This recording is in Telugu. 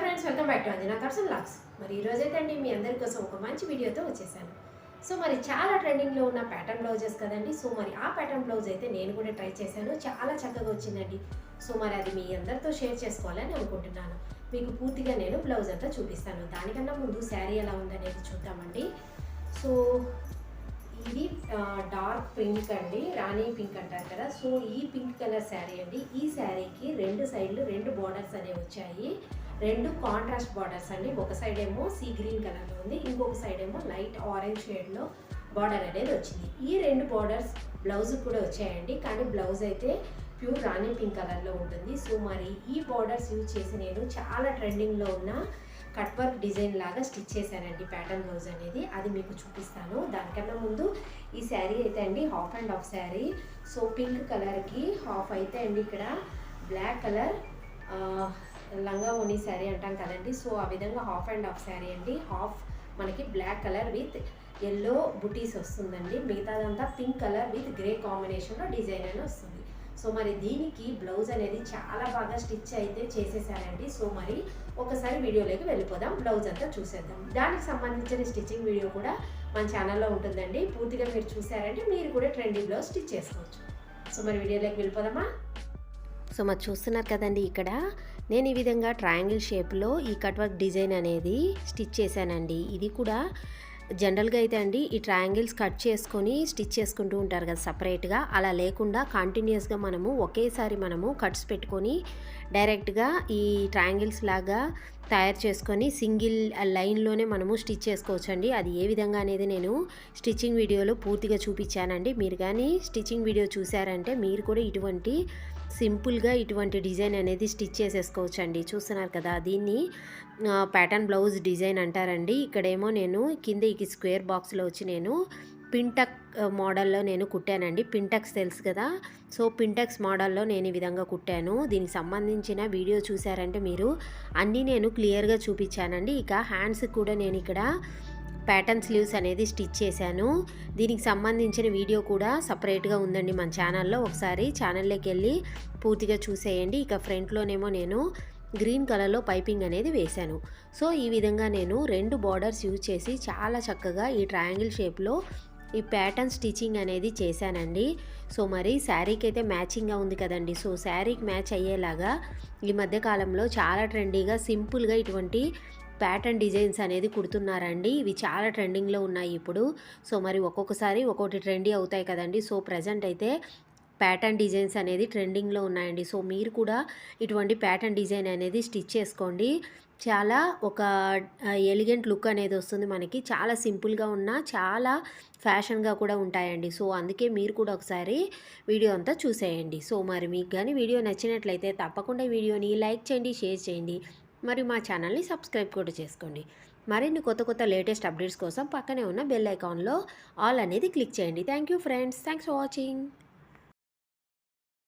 Friends welcome back to Anjana Karsan లాక్స్ మరి ఈ రోజైతే అండి మీ అందరి కోసం ఒక మంచి వీడియోతో వచ్చేసాను. సో మరి చాలా ట్రెండింగ్లో ఉన్న ప్యాటర్న్ బ్లౌజెస్ కదండి. సో మరి ఆ ప్యాటర్న్ బ్లౌజ్ అయితే నేను కూడా ట్రై చేశాను. చాలా చక్కగా వచ్చిందండి. సో మరి అది మీ అందరితో షేర్ చేసుకోవాలని అనుకుంటున్నాను. మీకు పూర్తిగా నేను బ్లౌజ్ అంతా చూపిస్తాను. దానికన్నా ముందు శారీ ఎలా ఉందనేది చూద్దామండి. సో ఇది డార్క్ పింక్ అండి. రాణి పింక్ అంటారు కదా. సో ఈ పింక్ కలర్ శారీ అండి. ఈ శారీకి రెండు సైడ్లు రెండు బార్డర్స్ అనేవి వచ్చాయి. రెండు కాంట్రాస్ట్ బార్డర్స్ అండి. ఒక సైడ్ ఏమో సీ గ్రీన్ కలర్లో ఉంది ఇంకొక సైడ్ ఏమో లైట్ ఆరెంజ్ షేడ్లో బార్డర్ అనేది వచ్చింది. ఈ రెండు బార్డర్స్ బ్లౌజ్ కూడా వచ్చాయండి. కానీ బ్లౌజ్ అయితే ప్యూర్ రాణి పింక్ కలర్లో ఉంటుంది. సో మరి ఈ బార్డర్స్ యూజ్ చేసి నేను చాలా ట్రెండింగ్లో ఉన్న కట్ వర్క్ డిజైన్ లాగా స్టిచ్ చేశానండి ప్యాటర్న్ బ్లౌజ్ అనేది. అది మీకు చూపిస్తాను. దానికన్నా ముందు ఈ శారీ అయితే అండి half and half sari so pink కలర్కి హాఫ్ అయితే అండి ఇక్కడ. బ్లాక్ కలర్ లంగా ఓని శారీ అంటాం కదండి. సో ఆ విధంగా హాఫ్ అండ్ హాఫ్ శారీ అండి. హాఫ్ మనకి బ్లాక్ కలర్ విత్ ఎల్లో బుటీస్ వస్తుందండి. మిగతాదంతా పింక్ కలర్ విత్ గ్రే కాంబినేషన్లో డిజైన్ అని వస్తుంది. సో మరి దీనికి బ్లౌజ్ అనేది చాలా బాగా స్టిచ్ అయితే చేసేసారండి. సో మరి ఒకసారి వీడియోలోకి వెళ్ళిపోదాం. బ్లౌజ్ అంతా చూసేద్దాం. దానికి సంబంధించిన స్టిచ్చింగ్ వీడియో కూడా మన ఛానల్లో ఉంటుందండి. పూర్తిగా మీరు చూసారంటే మీరు కూడా ట్రెండింగ్ బ్లౌజ్ స్టిచ్ చేసుకోవచ్చు. సో మరి వీడియోలోకి వెళ్ళిపోదామా? సో మరి చూస్తున్నారు కదండి ఇక్కడ. నేను ఈ విధంగా ట్రయాంగిల్ షేప్లో ఈ కట్ వర్క్ డిజైన్ అనేది స్టిచ్ చేశానండి. ఇది కూడా జనరల్గా అయితే అండి ఈ ట్రయాంగిల్స్ కట్ చేసుకొని స్టిచ్ చేసుకుంటూ ఉంటారు కదా సపరేట్గా. అలా లేకుండా కంటిన్యూస్గా మనము ఒకేసారి మనము కట్స్ పెట్టుకొని డైరెక్ట్గా ఈ ట్రయాంగిల్స్ లాగా తయారు చేసుకొని సింగిల్ లైన్లోనే మనము స్టిచ్ చేసుకోవచ్చండి. అది ఏ విధంగా అనేది నేను స్టిచ్చింగ్ వీడియోలో పూర్తిగా చూపించానండి. మీరు కానీ స్టిచ్చింగ్ వీడియో చూసారంటే మీరు కూడా ఇటువంటి సింపుల్గా ఇటువంటి డిజైన్ అనేది స్టిచ్ చేసేసుకోవచ్చండి. చూస్తున్నారు కదా దీన్ని ప్యాటర్న్ బ్లౌజ్ డిజైన్ అంటారండి. ఇక్కడేమో నేను కింద ఈ స్క్వేర్ బాక్స్లో వచ్చి నేను పింటక్ మోడల్లో నేను కుట్టానండి. పింటక్స్ తెలుసు కదా? సో పింటక్స్ మోడల్లో నేను ఈ విధంగా కుట్టాను. దీనికి సంబంధించిన వీడియో చూసారంటే మీరు అన్నీ నేను క్లియర్గా చూపించానండి. ఇక హ్యాండ్స్ కూడా నేను ఇక్కడ ప్యాటర్న్ స్లీవ్స్ అనేది స్టిచ్ చేశాను. దీనికి సంబంధించిన వీడియో కూడా సపరేట్గా ఉందండి మన ఛానల్లో. ఒకసారి ఛానల్లోకి వెళ్ళి పూర్తిగా చూసేయండి. ఇక ఫ్రంట్లోనేమో నేను గ్రీన్ కలర్లో పైపింగ్ అనేది వేశాను. సో ఈ విధంగా నేను రెండు బార్డర్స్ యూజ్ చేసి చాలా చక్కగా ఈ ట్రయాంగిల్ షేప్లో ఈ ప్యాటర్న్ స్టిచ్చింగ్ అనేది చేశానండి. సో మరి శారీకి అయితే మ్యాచింగ్గా ఉంది కదండి. సో శారీకి మ్యాచ్ అయ్యేలాగా ఈ మధ్యకాలంలో చాలా ట్రెండీగా సింపుల్గా ఇటువంటి ప్యాటర్న్ డిజైన్స్ అనేది కుడుతున్నారండి. ఇవి చాలా ట్రెండింగ్లో ఉన్నాయి ఇప్పుడు. సో మరి ఒక్కొక్కసారి ఒక్కొక్కటి ట్రెండీ అవుతాయి కదండి. సో ప్రజెంట్ అయితే ప్యాటర్న్ డిజైన్స్ అనేది ట్రెండింగ్లో ఉన్నాయండి. సో మీరు కూడా ఇటువంటి ప్యాటర్న్ డిజైన్ అనేది స్టిచ్ చేసుకోండి. చాలా ఒక ఎలిగెంట్ లుక్ అనేది వస్తుంది మనకి. చాలా సింపుల్గా ఉన్న చాలా ఫ్యాషన్గా కూడా ఉంటాయండి. సో అందుకే మీరు కూడా ఒకసారి వీడియో అంతా చూసేయండి. సో మరి మీకు కానీ వీడియో నచ్చినట్లయితే తప్పకుండా వీడియోని లైక్ చేయండి షేర్ చేయండి. మరియు మా ఛానల్ని సబ్స్క్రైబ్ కూడా చేసుకోండి. మరిన్ని కొత్త కొత్త లేటెస్ట్ అప్డేట్స్ కోసం పక్కనే ఉన్న బెల్ ఐకాన్లో ఆల్ అనేది క్లిక్ చేయండి. Thank you friends. Thanks for watching.